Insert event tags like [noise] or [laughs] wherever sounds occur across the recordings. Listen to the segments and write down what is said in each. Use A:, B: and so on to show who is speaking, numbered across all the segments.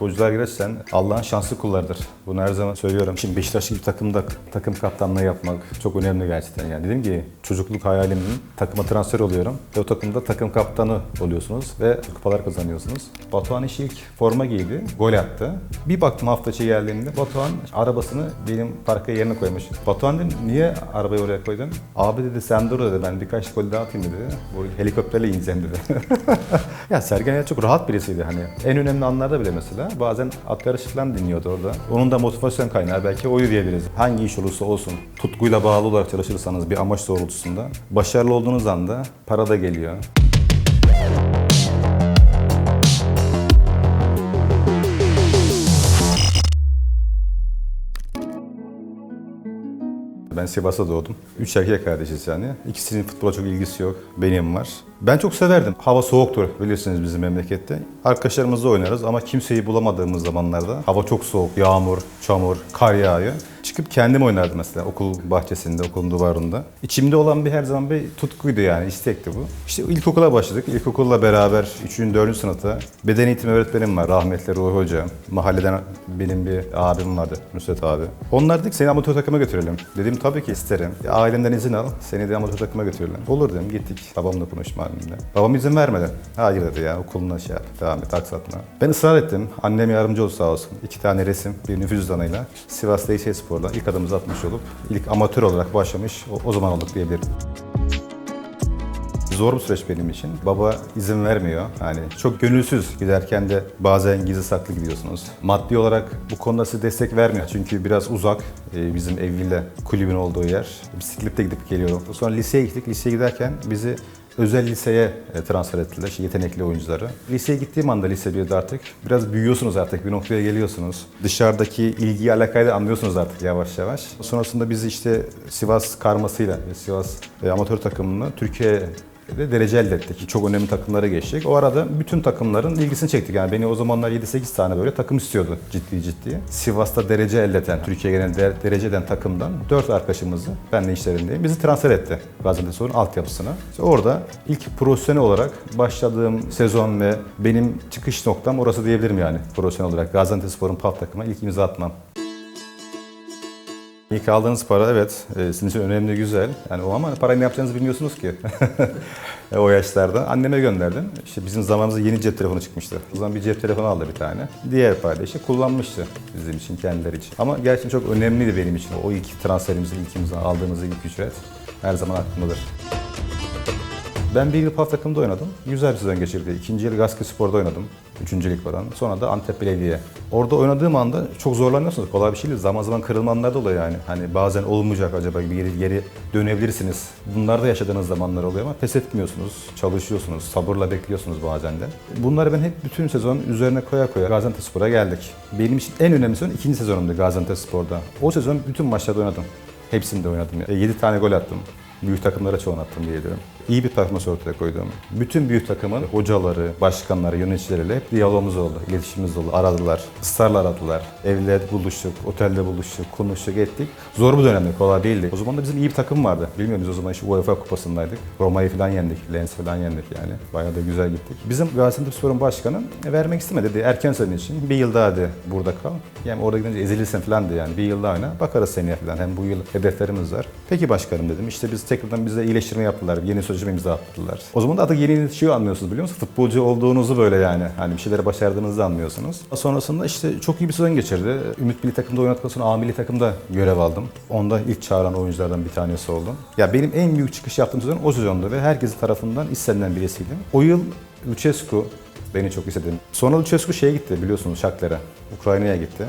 A: futbolcular gerçekten Allah'ın şanslı kullarıdır. Bunu her zaman söylüyorum. Şimdi Beşiktaş gibi takımda takım kaptanlığı yapmak çok önemli gerçekten. Yani dedim ki çocukluk hayalimin takıma transfer oluyorum ve o takımda takım kaptanı oluyorsunuz ve kupalar kazanıyorsunuz. Batuhan iş ilk forma giydi, gol attı. Bir baktım hafta içi geldiğimde Batuhan arabasını benim parka yerine koymuş. Batuhan dedim niye arabayı oraya koydun? Abi dedi sen dur dedi ben birkaç gol daha atayım dedi. Bu helikopterle ineceğim dedi. [laughs] ya Sergen Yalçın çok rahat birisiydi hani. En önemli anlarda bile mesela bazen at yarışı falan dinliyordu orada. Onun da motivasyon kaynağı belki oyu diyebiliriz. Hangi iş olursa olsun tutkuyla bağlı olarak çalışırsanız bir amaç doğrultusunda başarılı olduğunuz anda para da geliyor. Ben Sivas'ta doğdum. Üç erkek kardeşiz yani. İkisinin futbola çok ilgisi yok. Benim var. Ben çok severdim. Hava soğuktur bilirsiniz bizim memlekette. Arkadaşlarımızla oynarız ama kimseyi bulamadığımız zamanlarda hava çok soğuk, yağmur, çamur, kar yağıyor. Çıkıp kendim oynardım mesela okul bahçesinde, okulun duvarında. İçimde olan bir her zaman bir tutkuydu yani, istekti bu. İşte ilkokula başladık. İlkokulla beraber 3. 4. sınıfta beden eğitimi öğretmenim var. Rahmetli Ruhi Hoca. Mahalleden benim bir abim vardı, Nusret abi. Onlar dedik seni amatör takıma götürelim. Dedim tabii ki isterim. Ya, ailemden izin al, seni de amatör takıma götürelim. Olur dedim, gittik. Babamla konuşma halimle. Babam izin vermedi. Hayır dedi ya, okuluna şey yap, devam et, aksatma. Ben ısrar ettim. Annem yardımcı oldu sağ olsun. İki tane resim, bir nüfus cüzdanıyla. Sivas DSS Spor'da ilk adımımızı atmış olup ilk amatör olarak başlamış o, o zaman olduk diyebilirim. Zor bir süreç benim için. Baba izin vermiyor. Yani çok gönülsüz giderken de bazen gizli saklı gidiyorsunuz. Maddi olarak bu konuda size destek vermiyor. Çünkü biraz uzak e, bizim eviyle kulübün olduğu yer. Bisikletle gidip geliyorum. Sonra liseye gittik. Liseye giderken bizi özel liseye e, transfer ettiler, yetenekli oyuncuları. Liseye gittiğim anda lise 1'de artık biraz büyüyorsunuz artık, bir noktaya geliyorsunuz. Dışarıdaki ilgiyi, alakayı da anlıyorsunuz artık yavaş yavaş. Sonrasında bizi işte Sivas karmasıyla, Sivas e, amatör takımını Türkiye de derece elde ettik. Çok önemli takımlara geçtik. O arada bütün takımların ilgisini çektik. Yani beni o zamanlar 7-8 tane böyle takım istiyordu ciddi ciddi. Sivas'ta derece elde eden, Türkiye genel de- derece eden takımdan 4 arkadaşımızı, ben de işlerindeyim, bizi transfer etti Gaziantepspor'un altyapısına. İşte orada ilk profesyonel olarak başladığım sezon ve benim çıkış noktam orası diyebilirim yani profesyonel olarak. Gaziantepspor'un PAF takımına ilk imza atmam. İlk aldığınız para evet e, sizin için önemli güzel. Yani o ama parayı ne yapacağınızı bilmiyorsunuz ki. [laughs] E, o yaşlarda. Anneme gönderdim. İşte bizim zamanımızda yeni cep telefonu çıkmıştı. O zaman bir cep telefonu aldı bir tane. Diğer parayla işte kullanmıştı bizim için, kendileri için. Ama gerçekten çok önemliydi benim için. O ilk transferimizi, ilk aldığımız ilk ücret. Her zaman aklımdadır. Ben bir yıl PAF takımda oynadım. Güzel bir sezon geçirdi. İkinci yıl Gaski Spor'da oynadım. Üçüncü lig falan. Sonra da Antep Belediye. Orada oynadığım anda çok zorlanıyorsunuz. Kolay bir şey değil. Zaman zaman kırılmanlar da oluyor yani. Hani bazen olmayacak acaba bir geri, geri dönebilirsiniz. Bunlar da yaşadığınız zamanlar oluyor ama pes etmiyorsunuz. Çalışıyorsunuz. Sabırla bekliyorsunuz bazen de. Bunları ben hep bütün sezon üzerine koya koya Gaziantepspor'a geldik. Benim için en önemli sezon ikinci sezonumdu Gaziantepspor'da. O sezon bütün maçlarda oynadım. Hepsinde oynadım. 7 tane gol attım. Büyük takımlara çoğunu attım diyebilirim. İyi bir performans ortaya koydum. Bütün büyük takımın hocaları, başkanları, yöneticileriyle hep diyalogumuz oldu, iletişimimiz oldu. Aradılar, ısrarla aradılar. Evde buluştuk, otelde buluştuk, konuştuk, ettik. Zor bir dönemdi, kolay değildi. O zaman da bizim iyi bir takım vardı. Bilmiyorum biz o zaman işte UEFA kupasındaydık. Roma'yı falan yendik, Lens falan yendik yani. Bayağı da güzel gittik. Bizim Gaziantepspor'un başkanı e, vermek istemedi. Dedi, erken senin için bir yıl daha de burada kal. Yani orada gidince ezilirsin falan de yani. Bir yıl daha oyna, bakarız seneye falan. Hem bu yıl hedeflerimiz var. Peki başkanım dedim. İşte biz tekrardan bize iyileştirme yaptılar. Yeni sözleşme imza attılar. O zaman da artık yeni yöneticiyi anlıyorsunuz biliyor musunuz? Futbolcu olduğunuzu böyle yani. Hani bir şeyleri başardığınızı anlıyorsunuz. Sonrasında işte çok iyi bir sezon geçirdi. Ümit Milli Takım'da oynadıktan sonra A Milli Takım'da görev aldım. Onda ilk çağıran oyunculardan bir tanesi oldum. Ya benim en büyük çıkış yaptığım sezon o sezondu ve herkesi tarafından istenilen birisiydim. O yıl Lucescu beni çok istedi. Sonra Lucescu şeye gitti biliyorsunuz Shakhtar'a. Ukrayna'ya gitti.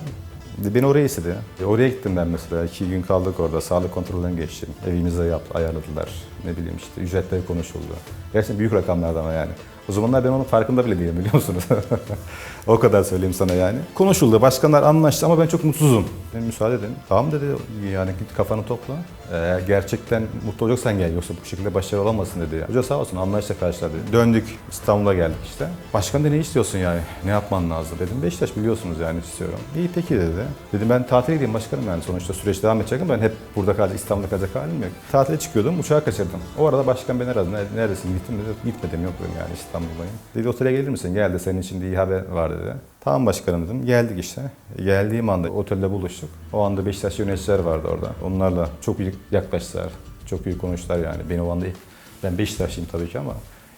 A: Beni oraya istedi. E, oraya gittim ben mesela. iki gün kaldık orada. Sağlık kontrolünden geçtim. Evimize yaptı, ayarladılar. Ne bileyim işte ücretleri konuşuldu. Gerçekten büyük rakamlardı ama yani. O zamanlar ben onun farkında bile değilim biliyor musunuz? [laughs] o kadar söyleyeyim sana yani. Konuşuldu, başkanlar anlaştı ama ben çok mutsuzum. Ben müsaade edin. Tamam dedi yani git kafanı topla. Eğer gerçekten mutlu olacaksan gel yoksa bu şekilde başarılı olamazsın dedi. Hoca sağ olsun anlayışla karşıladı. Döndük İstanbul'a geldik işte. Başkan dedi ne istiyorsun yani? Ne yapman lazım? Dedim Beşiktaş biliyorsunuz yani istiyorum. İyi peki dedi. Dedim ben tatile gideyim başkanım yani sonuçta süreç devam edecek ben hep burada kalacak İstanbul'da kalacak halim yok. Tatile çıkıyordum uçağı kaçırdım. O arada başkan beni aradı. "Nere- Neredesin gittin dedi. Gitmedim yok dedim yani İstanbul'dayım. Dedi otele gelir misin? Gel de senin için de iyi haber var dedi. Tamam başkanım dedim. Geldik işte. Geldiğim anda otelde buluştuk. O anda Beşiktaş yöneticiler vardı orada. Onlarla çok iyi yaklaştılar. Çok iyi konuştular yani. Beni o anda ben Beşiktaşlıyım tabii ki ama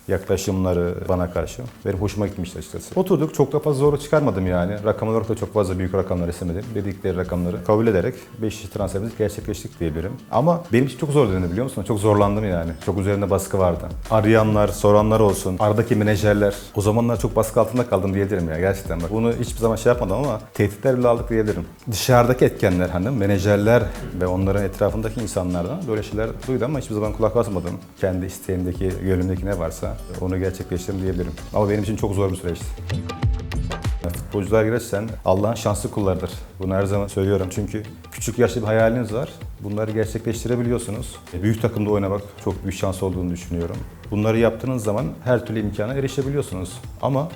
A: yaklaşımları bana karşı benim hoşuma gitmişti açıkçası. Oturduk çok da fazla zorluk çıkarmadım yani. Rakam olarak da çok fazla büyük rakamlar istemedim. Dedikleri rakamları kabul ederek Beşiktaş transferimizi gerçekleştik diyebilirim. Ama benim için çok zor dönemdi biliyor musun? Çok zorlandım yani. Çok üzerinde baskı vardı. Arayanlar, soranlar olsun. Aradaki menajerler. O zamanlar çok baskı altında kaldım diyebilirim ya gerçekten bak. Bunu hiçbir zaman şey yapmadım ama tehditler bile aldık diyebilirim. Dışarıdaki etkenler hani menajerler ve onların etrafındaki insanlardan böyle şeyler duydum ama hiçbir zaman kulak basmadım. Kendi isteğimdeki, gönlümdeki ne varsa onu gerçekleştirdim diyebilirim. Ama benim için çok zor bir süreçti. Futbolcular gerçekten Allah'ın şanslı kullarıdır. Bunu her zaman söylüyorum çünkü küçük yaşta bir hayaliniz var. Bunları gerçekleştirebiliyorsunuz. E, Büyük takımda oynamak çok büyük şans olduğunu düşünüyorum. Bunları yaptığınız zaman her türlü imkana erişebiliyorsunuz. Ama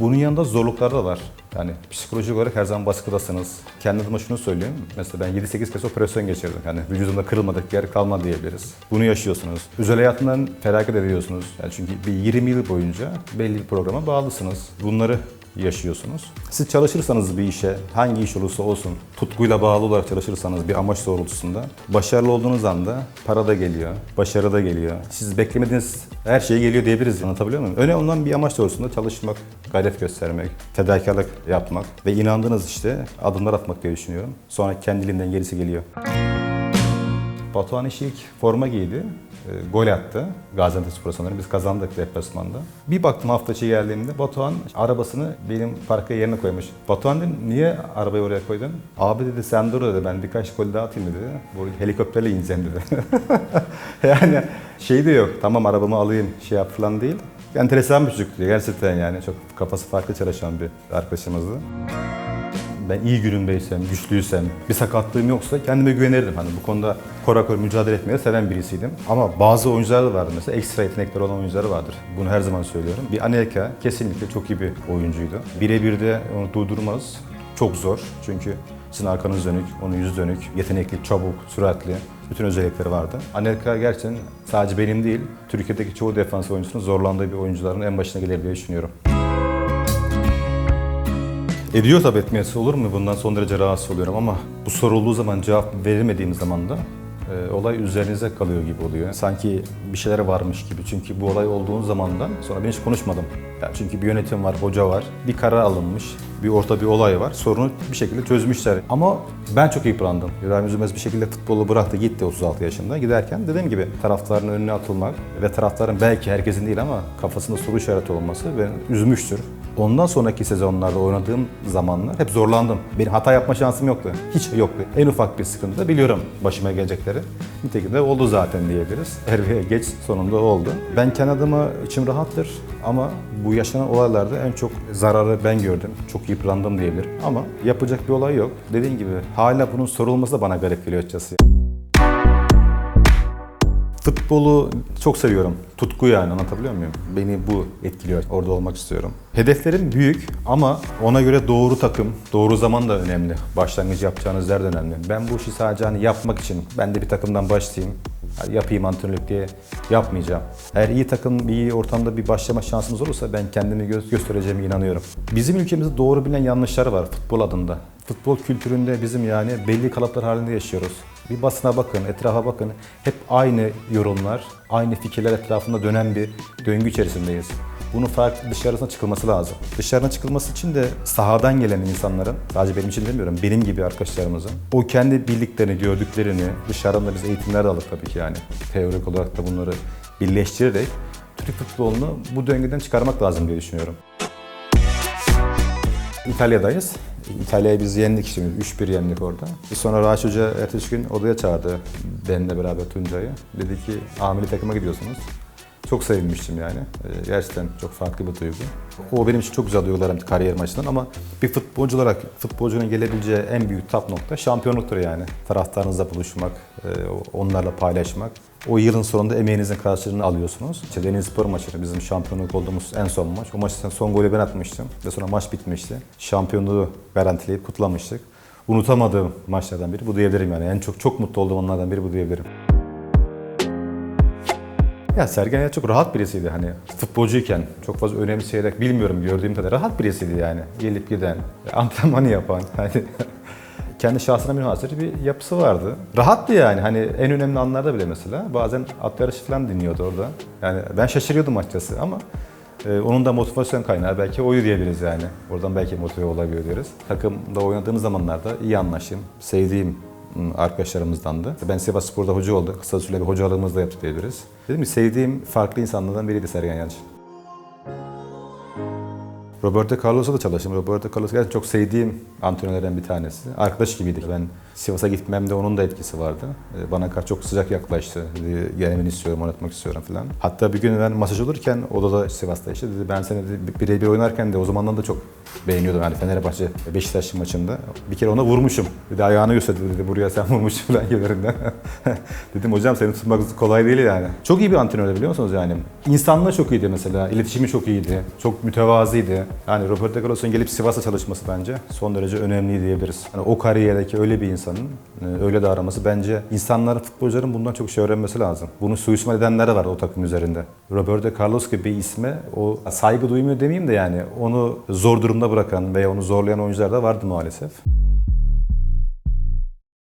A: bunun yanında zorluklar da var. Yani psikolojik olarak her zaman baskıdasınız. Kendi adıma şunu söyleyeyim. Mesela ben 7-8 kez operasyon geçirdim. Yani vücudumda kırılmadık yer kalmadı diyebiliriz. Bunu yaşıyorsunuz. Özel hayatından feragat ediyorsunuz. Yani çünkü bir 20 yıl boyunca belli bir programa bağlısınız. Bunları yaşıyorsunuz. Siz çalışırsanız bir işe, hangi iş olursa olsun, tutkuyla bağlı olarak çalışırsanız bir amaç doğrultusunda, başarılı olduğunuz anda para da geliyor, başarı da geliyor. Siz beklemediğiniz her şey geliyor diyebiliriz. Anlatabiliyor muyum? Önemli olan bir amaç doğrultusunda çalışmak, gayret göstermek, fedakarlık yapmak ve inandığınız işte adımlar atmak diye düşünüyorum. Sonra kendiliğinden gerisi geliyor. Batuhan Işık forma giydi. E, Gol attı Gaziantep sanırım. Biz kazandık deplasmanda. Bir baktım hafta içi geldiğimde Batuhan arabasını benim parka yerine koymuş. Batuhan dedim niye arabayı oraya koydun? Abi dedi sen dur dedi ben birkaç gol daha atayım dedi. Bu helikopterle ineceğim dedi. [laughs] yani şey de yok tamam arabamı alayım şey yap falan değil. Enteresan bir çocuktu gerçekten yani çok kafası farklı çalışan bir arkadaşımızdı ben iyi günümdeysem, güçlüysem, bir sakatlığım yoksa kendime güvenirdim. Hani bu konuda korakor mücadele etmeyi seven birisiydim. Ama bazı oyuncular da vardı mesela ekstra yetenekleri olan oyuncular vardır. Bunu her zaman söylüyorum. Bir Anelka kesinlikle çok iyi bir oyuncuydu. Birebir de onu durdurmanız çok zor. Çünkü sizin arkanız dönük, onun yüzü dönük, yetenekli, çabuk, süratli bütün özellikleri vardı. Anelka gerçekten sadece benim değil, Türkiye'deki çoğu defans oyuncusunun zorlandığı bir oyuncuların en başına gelir diye düşünüyorum. Ediyor tabii etmeyesi olur mu? Bundan son derece rahatsız oluyorum ama bu sorulduğu zaman cevap verilmediğim zaman da e, olay üzerinize kalıyor gibi oluyor. Sanki bir şeyler varmış gibi. Çünkü bu olay olduğu zamandan sonra ben hiç konuşmadım. Yani çünkü bir yönetim var, hoca var, bir karar alınmış, bir orta bir olay var. Sorunu bir şekilde çözmüşler. Ama ben çok yıprandım. İbrahim Üzülmez bir şekilde futbolu bıraktı gitti 36 yaşında. Giderken dediğim gibi taraftarın önüne atılmak ve taraftarın belki herkesin değil ama kafasında soru işareti olması beni üzmüştür. Ondan sonraki sezonlarda oynadığım zamanlar hep zorlandım. Benim hata yapma şansım yoktu. Hiç yoktu. En ufak bir sıkıntı da biliyorum başıma gelecekleri. Nitekim de oldu zaten diyebiliriz. [laughs] Er ve geç sonunda oldu. Ben kendi adıma içim rahattır ama bu yaşanan olaylarda en çok zararı ben gördüm. Çok yıprandım diyebilirim. Ama yapacak bir olay yok. Dediğim gibi hala bunun sorulması da bana garip geliyor açıkçası. Futbolu çok seviyorum. Tutku yani anlatabiliyor muyum? Beni bu etkiliyor. Orada olmak istiyorum. Hedeflerim büyük ama ona göre doğru takım, doğru zaman da önemli. Başlangıç yapacağınız yer de önemli. Ben bu işi sadece hani yapmak için ben de bir takımdan başlayayım. yapayım antrenörlük diye yapmayacağım. Eğer iyi takım, iyi ortamda bir başlama şansımız olursa ben kendimi gö- göstereceğime inanıyorum. Bizim ülkemizde doğru bilinen yanlışlar var futbol adında. Futbol kültüründe bizim yani belli kalıplar halinde yaşıyoruz. Bir basına bakın, etrafa bakın. Hep aynı yorumlar, aynı fikirler etrafında dönen bir döngü içerisindeyiz. Bunun farklı dışarısına çıkılması lazım. Dışarına çıkılması için de sahadan gelen insanların, sadece benim için demiyorum, benim gibi arkadaşlarımızın o kendi bildiklerini, gördüklerini, dışarıdan da biz eğitimler de aldık tabii ki yani. Teorik olarak da bunları birleştirerek Türk futbolunu bu döngüden çıkarmak lazım diye düşünüyorum. İtalya'dayız. İtalya'yı biz yendik işte. 3-1 yendik orada. Sonra Raş Hoca ertesi gün odaya çağırdı benimle beraber Tuncay'ı. Dedi ki amili takıma gidiyorsunuz. Çok sevinmiştim yani. Ee, Gerçekten çok farklı bir duygu. O benim için çok güzel duygular hem kariyerim açısından ama bir futbolcu olarak futbolcunun gelebileceği en büyük tap nokta şampiyonluktur yani. Taraftarınızla buluşmak, e, onlarla paylaşmak. O yılın sonunda emeğinizin karşılığını alıyorsunuz. İşte Denizspor maçı bizim şampiyonluk olduğumuz en son maç. O maçta son golü ben atmıştım ve sonra maç bitmişti. Şampiyonluğu garantileyip kutlamıştık. Unutamadığım maçlardan biri bu diyebilirim yani. En çok çok mutlu olduğum onlardan biri bu diyebilirim. Ya Sergen Yalçın çok rahat birisiydi hani futbolcuyken çok fazla önemseyerek bilmiyorum gördüğüm kadar rahat birisiydi yani. Gelip giden, antrenmanı yapan [laughs] hani kendi şahsına münhasır bir yapısı vardı. Rahattı yani hani en önemli anlarda bile mesela bazen at yarışı falan dinliyordu orada. Yani ben şaşırıyordum açıkçası ama e, onun da motivasyon kaynağı belki oyu diyebiliriz yani. Oradan belki motive olabiliyoruz. Takımda oynadığımız zamanlarda iyi anlaşım, sevdiğim ım, arkadaşlarımızdandı. Ben Sivas Spor'da hoca olduk. Kısa süreli bir hocalığımız da yaptık diyebiliriz. Dedim ki sevdiğim farklı insanlardan biriydi Sergen Yalçın. Roberto Carlos'la da çalıştım. Roberto Carlos gerçekten çok sevdiğim antrenörlerden bir tanesi. Arkadaş gibiydik. Ben Sivas'a gitmemde onun da etkisi vardı. Ee, Bana karşı çok sıcak yaklaştı. Dedi gelmeni istiyorum, oynatmak istiyorum falan. Hatta bir gün ben masaj olurken odada Sivas'ta işte dedi ben seni birebir oynarken de o zamandan da çok beğeniyordum yani Fenerbahçe Beşiktaş maçında. Bir kere ona vurmuşum. Bir de ayağını gösterdi dedi buraya sen vurmuşsun falan gibilerinden. [laughs] Dedim hocam seni tutmak kolay değil yani. Çok iyi bir antrenör biliyor musunuz yani? İnsanlığı çok iyiydi mesela. İletişimi çok iyiydi. Çok mütevazıydı. Yani Roberto Carlos'un gelip Sivas'a çalışması bence son derece önemli diyebiliriz. Yani o kariyerdeki öyle bir insanın e, öyle davranması bence insanların, futbolcuların bundan çok şey öğrenmesi lazım. Bunu suistimal edenler de var o takım üzerinde. Roberto Carlos gibi bir isme o saygı duymuyor demeyeyim de yani onu zor durumda bırakan veya onu zorlayan oyuncular da vardı maalesef.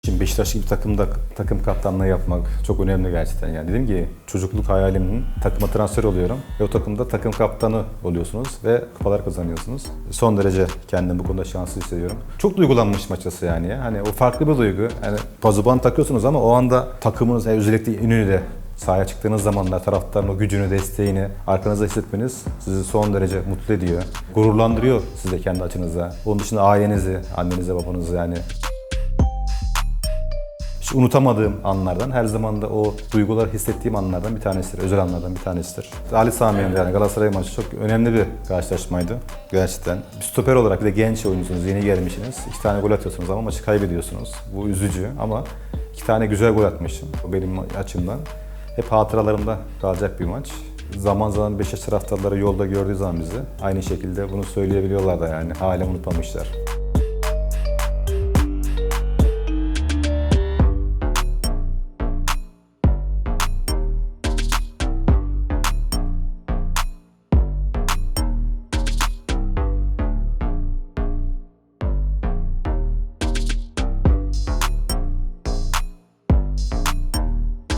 A: Şimdi Beşiktaş gibi takımda takım kaptanlığı yapmak çok önemli gerçekten. Yani dedim ki çocukluk hayalimin takıma transfer oluyorum ve o takımda takım kaptanı oluyorsunuz ve kupalar kazanıyorsunuz. Son derece kendimi bu konuda şanslı hissediyorum. Çok duygulanmışım açıkçası yani. ya. Hani o farklı bir duygu. Yani pazuban takıyorsunuz ama o anda takımınız yani özellikle İnönü'de sahaya çıktığınız zamanlar taraftarın o gücünü, desteğini arkanızda hissetmeniz sizi son derece mutlu ediyor. Gururlandırıyor sizi de kendi açınıza. Onun dışında ailenizi, annenizi, babanızı yani hiç unutamadığım anlardan, her zaman da o duyguları hissettiğim anlardan bir tanesidir, özel anlardan bir tanesidir. Ali Sami Yen'de yani Galatasaray maçı çok önemli bir karşılaşmaydı gerçekten. Bir stoper olarak bir de genç oyuncusunuz, yeni gelmişsiniz. İki tane gol atıyorsunuz ama maçı kaybediyorsunuz. Bu üzücü ama iki tane güzel gol atmışım benim açımdan. Hep hatıralarımda kalacak bir maç. Zaman zaman Beşiktaş taraftarları yolda gördüğü zaman bizi aynı şekilde bunu söyleyebiliyorlar da yani hala unutmamışlar.